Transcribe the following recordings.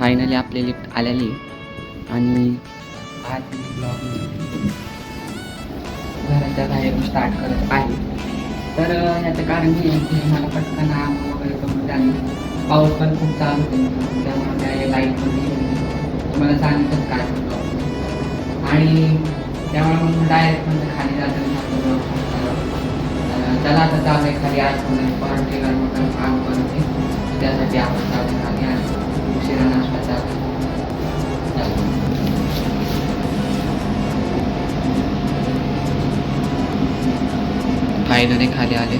Finally आपली lift आलेली. आणि आज घराच्या बाहेर स्टार्ट करत आहे. तर याचं कारण हे की मला पटकन आम वगैरे करून जाणे पाऊस पण खूप चालू होते त्यामुळे काय लाईटमध्ये तुम्हाला सांगितलं काय होतं. आणि त्यामुळे मग डायरेक्ट म्हणजे खाली जातं त्याला आता चालू आहे खाली. आज पण क्वारंटीला काम करते त्यासाठी आपण चालू खाली. आणि उशिरा फायनली खाली आले.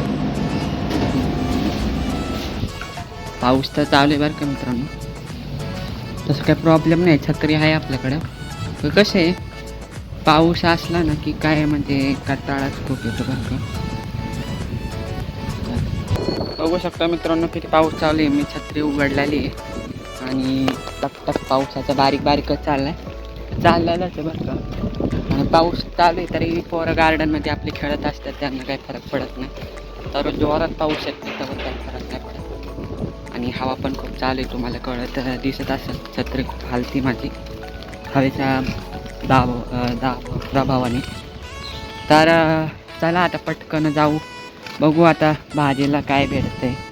पाऊस तर चालू आहे बरं का मित्रांनो. तसं काही प्रॉब्लेम नाही छत्री आहे आपल्याकडं. तर कसं आहे पाऊस असला ना की काय म्हणजे कंटाळाच खूप येतो बरं का. बघू शकता मित्रांनो किती पाऊस चालू आहे. मी छत्री उघडलेली आहे. आणि टक टक पावसाचा बारीक बारीकच चाललाय. चाललेलाच आहे बरं का. आणि पाऊस चालू आहे तरी पोरं गार्डनमध्ये आपले खेळत असतात त्यांना काही फरक पडत नाही. तर जोरात पाऊस येत नाही तर काही फरक नाही पडत. आणि हवा पण खूप चालू आहे तुम्हाला कळत दिसत असेल छत्री खूप हालती माझी. हवेचा दाब दाब प्रभावाने. तर चला आता पटकन जाऊ. बघू आता भाजीला काय भेटतं आहे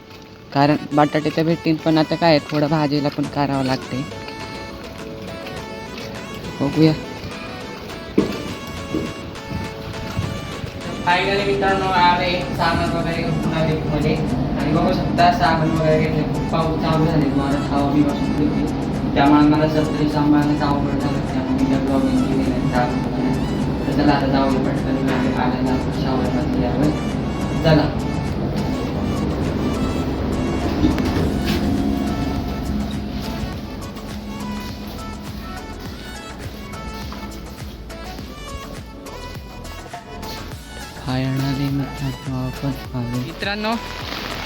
कारण बटाटे तर भेटतील पण आता काय थोडं भाजीला पण करावं लागते. बघूया. फायनली मित्रांनो आले सामान वगैरे पुन्हा मध्ये आणि बघू शकता सामान वगैरे घेतले. खूप पाऊस चालू झाले. मला खावा मी बसून होती त्यामुळे मला सत्री सांभाळण्याचा अवघड झालं. त्यामुळे मी ब्लॉगिंग केली नाही चालू तर चला आता जाऊ पटकन वगैरे आलेला शावर यावं चला. मित्रांनो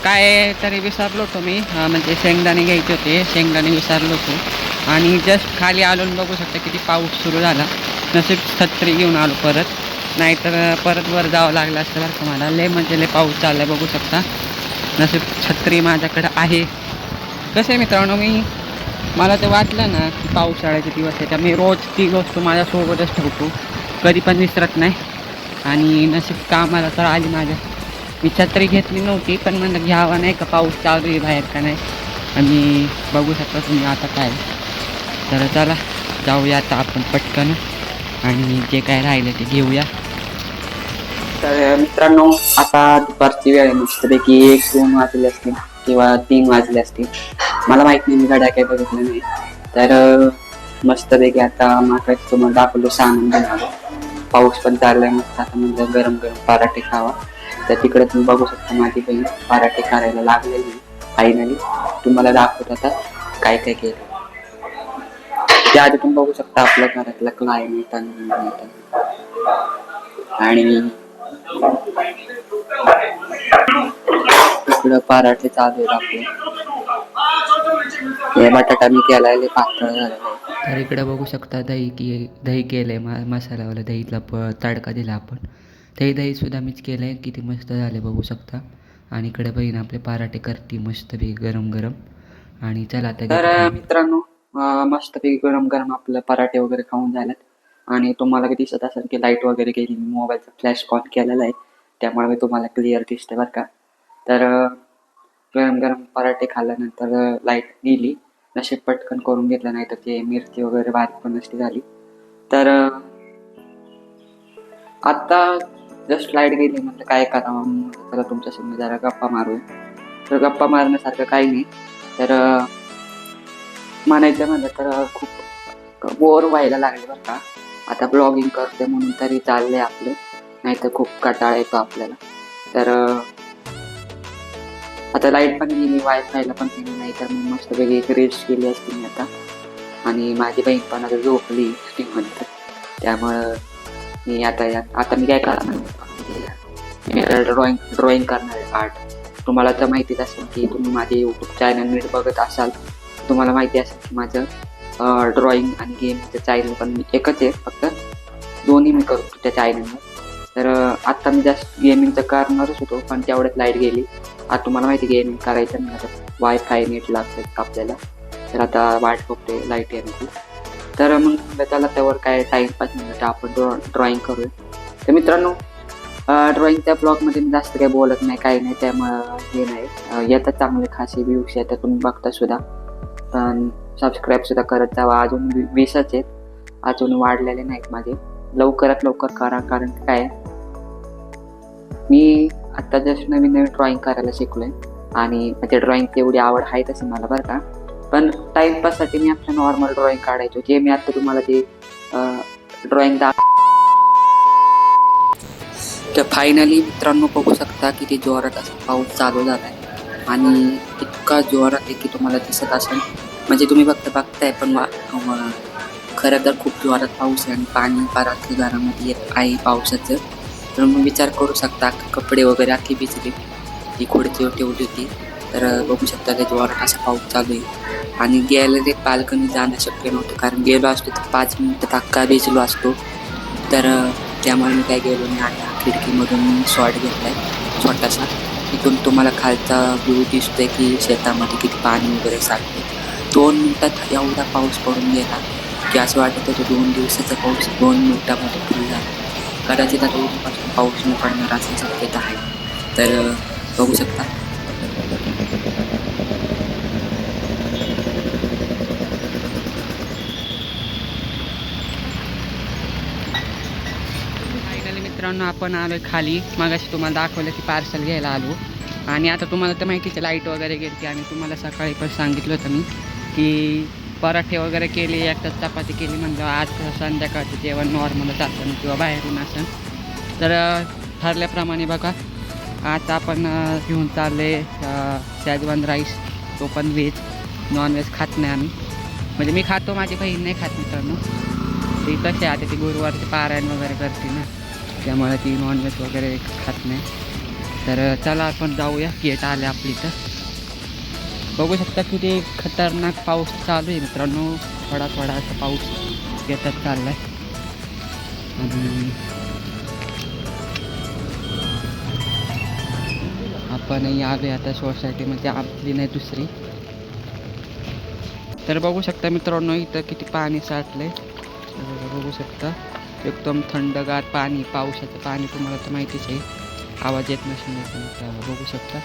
काय तरी विसरलो होतो मी. म्हणजे शेंगदाणे घ्यायचे होते. शेंगदाणे विसरलो होतो. आणि जस्ट खाली आलो बघू शकता किती पाऊस सुरू झाला. नशीब छत्री घेऊन आलो परत. नाहीतर परत वर जावं लागलं असतं बरं का मला. लय म्हणजे लय पाऊस चाललाय बघू शकता. नशीब छत्री माझ्याकडं आहे. कसे मित्रांनो मी? मला ते वाटलं ना की पावसाळ्याचे दिवस आहे तर मी रोज ती गोष्ट माझ्यासोबतच ठेवतो. कधी पण विसरत नाही. आणि नशीब कामाला तर आली माझ्या. मी छत्री घेतली नव्हती पण म्हणलं घ्यावा नाही का पाऊस चालू आहे बाहेर का नाही? आणि बघू शकता तुम्ही आता काय तर चला जाऊया आता आपण पटकन. आणि जे काय राहिलं ते घेऊया. तर मित्रांनो आता दुपारची वेळ आहे. मस्तपैकी एक दोन वाजले असतील किंवा तीन वाजले असतील. मला माहीत नाही मी गाड्या काही बघितलं नाही. तर मस्तपैकी आता मागास तुम्हाला दाखवलो आनंद झाला पाऊस पण चाललाय मस्त. आता म्हणजे गरम गरम पराठे खावा. तर तिकडे तुम्ही बघू शकता माझी बहीण पराठे करायला लागलेली फायनली तुम्हाला दाखवत आता काय काय केलं. त्या आधी तुम्ही बघू शकता आपल्या घरातला क्लायमेट आणि इकडं पराठे चालू आहेत आपले. हे बटाटा मी केलाय लय पातळ झालेला आहे तर इकडे बघू शकता दही की दही केलंय मा मसाल्यावाला दहीतला प तडका दिला आपण. ते दही सुद्धा मीच केलंय किती मस्त झाले बघू शकता. आणि इकडे बहीण आपले पराठे करते मस्तपैकी गरम गरम. आणि चला आता तर मित्रांनो मस्तपैकी गरम गरम आपलं पराठे वगैरे खाऊन झालेत. आणि तुम्हाला दिसत असेल की लाइट वगैरे गेली मी मोबाईलचा फ्लॅश ऑन केलेला आहे. त्यामुळे मी तुम्हाला क्लिअर दिसते बरं का. तर गरम गरम पराठे खाल्ल्यानंतर लाइट गेली. नशीब पटकन करून घेतलं नाही तर ते मिरची वगैरे बारीक पण नसती झाली. तर आत्ता आता जस्ट लाइट गेली म्हटलं काय करावं त्याला चला तुमच्यासमोर जरा गप्पा मारू. तर गप्पा मारण्यासारखं काही नाही. तर म्हणायचं म्हणलं तर खूप बोर व्हायला लागले बरं का. आता ब्लॉगिंग करते म्हणून तरी चाललंय आपलं. नाही तर खूप कटाळा येतो आपल्याला. तर आता लाइट पण गेली वायफायला पण गेली नाही तर मी मस्तपैकी एक रेस्ट केली असते मी आता. आणि माझी बहीण पण आता झोपली ती म्हणतात त्यामुळं मी आता या आता मी काय करणार? मी ड्रॉइंग ड्रॉइंग करणार आहे आर्ट तुम्हाला तर माहितीच असेल की तुम्ही माझे यूट्यूब चॅनल नीट बघत असाल. तुम्हाला माहिती असेल की माझं ड्रॉइंग आणि गेमचं चॅनल पण एकच आहे फक्त दोन्ही मी करतो त्या चॅनलवर तर आत्ता मी जास्त गेमिंगचं करणारच होतो पण तेवढ्यात लाइट गेली. आता तुम्हाला माहिती गेमिंग करायचं नाही आता. वायफाय नेट लागतात आपल्याला. तर आता वाट बघते लाइट येण्याची तर मग त्याला त्यावर काय टाईमपास नाही तर आपण ड्रॉ ड्रॉइंग करूया. तर मित्रांनो ड्रॉइंगच्या ब्लॉगमध्ये मी जास्त काही बोलत नाही काही नाही त्यामुळं हे नाही. येतात चांगले खासे व्ह्यूज येतात तुम्ही बघता सुद्धा. पण सबस्क्राईब सुद्धा करत जावा. अजून वीसच आहेत. अजून वाढलेले नाहीत माझे. लवकरात लवकर करा कारण काय? मी आत्ता जस्ट नवीन नवीन ड्रॉइंग करायला शिकलोय. आणि म्हणजे ड्रॉइंगची एवढी आवड आहे तसं मला बरं का. पण टाईमपाससाठी मी आपलं नॉर्मल ड्रॉइंग काढायचो. जे मी आता तुम्हाला ते ड्रॉइंग दा तर फायनली मित्रांनो बघू शकता की ते जोरात असा पाऊस चालू झाला आहे आणि इतका जोरात आहे की तुम्हाला दिसत असेल? म्हणजे तुम्ही फक्त बघताय पण खरं तर खूप जोरात पाऊस आहे आणि पाणी पारातल्या घरामध्ये येत आहे पावसाचं. तर मग विचार करू शकता कपडे वगैरे अख्खी भिजली. ती खुर्ची ठेवली होती. तर बघू शकता की जोरात असा पाऊस चालू आहे. आणि गॅलरीत बाल्कनी जाणं शक्य नव्हतं कारण गेलो असतो तर पाच मिनटं धक्का भिजलो असतो. तर त्यामुळे मी काय गेलो नाही. आणि खिडकीमधून शॉट घेतला आहे छोटासा. इथून तुम्हाला खालचा व्ह्यू दिसतोय की शेतामध्ये किती पाणी वगैरे साठते दोन मिनिटात एवढा पाऊस पडून गेला की असं वाटत होतं दोन दिवसाचा पाऊस दोन मिनिटामध्ये फुल झाला. कदाचित आता उद्यापासून पाऊस न पडणार अशी शक्यता आहे. तर बघू शकता. फायनली मित्रांनो आपण आलोय खाली. मगाशी तुम्हाला दाखवलं की पार्सल घ्यायला आलो. आणि आता तुम्हाला तर माहितीच लाइट वगैरे गेली आणि तुम्हाला सकाळी पण सांगितलं होतं मी की पराठे वगैरे केले एकटाच चपाती केली म्हणजे आज संध्याकाळचं जेवण नॉर्मलच असं किंवा बाहेरून असं तर ठरल्याप्रमाणे बघा आज आपण घेऊन चालले शेजवान राईस तो पण व्हेज नॉनव्हेज खात नाही आम्ही. म्हणजे मी खातो माझी बहीण नाही खात मित्रांनो. ती कशी आता ती गुरुवारचे पारायण वगैरे करते ना. त्यामुळे ती नॉनव्हेज वगैरे खात नाही. तर चला आपण जाऊया गेट आले आपली इथं बघू शकता की ते खतरनाक पाऊस चालू आहे मित्रांनो. थोडा थोडा असा पाऊस येतात चालला आहे आणि आपणही आलो आता सोसायटीमध्ये आपली नाही दुसरी. तर बघू शकता मित्रांनो इथं किती पाणी साठलंय. आहे बघू शकता. एकदम थंडगार पाणी पावसाचं पाणी तुम्हाला तर माहितीच आहे. आवाज येत नसेल येत बघू शकता.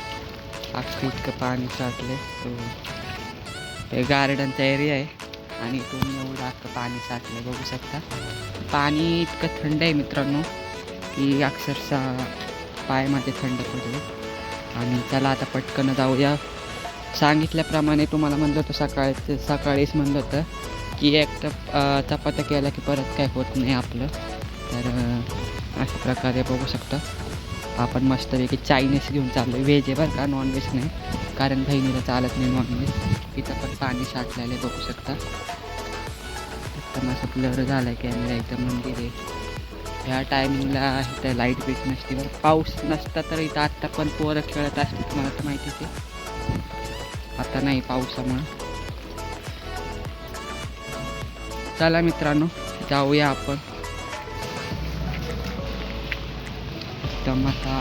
अख्खं इतकं पाणी साठलं तो हे गार्डनचा एरिया आहे आणि इथून एवढं अख्खं पाणी साठलं बघू शकता. पाणी इतकं थंड आहे मित्रांनो की अक्षरशः पाय थंड पडले आणि चला आता पटकन जाऊया. सांगितल्याप्रमाणे तुम्हाला म्हणलं होतं सकाळचं सकाळीच म्हणलं होतं. की एक चपात्या केल्या की परत काय होत नाही आपलं तर अशा प्रकारे बघू शकता. आपण मस्तपैकी चायनीज घेऊन चाललो आहे व्हेज आहे बरं का नॉनव्हेज नाही. कारण बहिणीला चालत नाही नॉनव्हेज इथं पण पाणी साठलेलं आहे बघू शकता. एकदम असं ब्लर झालं आहे कॅमेरा इथं मंदिर आहे. ह्या टायमिंगला इथं लाइट बीट नसते बरं. पाऊस नसता तर इथं आत्ता पण पोरं खेळत असते तुम्हाला तर माहितीच आहे. आता नाही पावसामुळं. चला मित्रांनो जाऊया आपण. टमाटा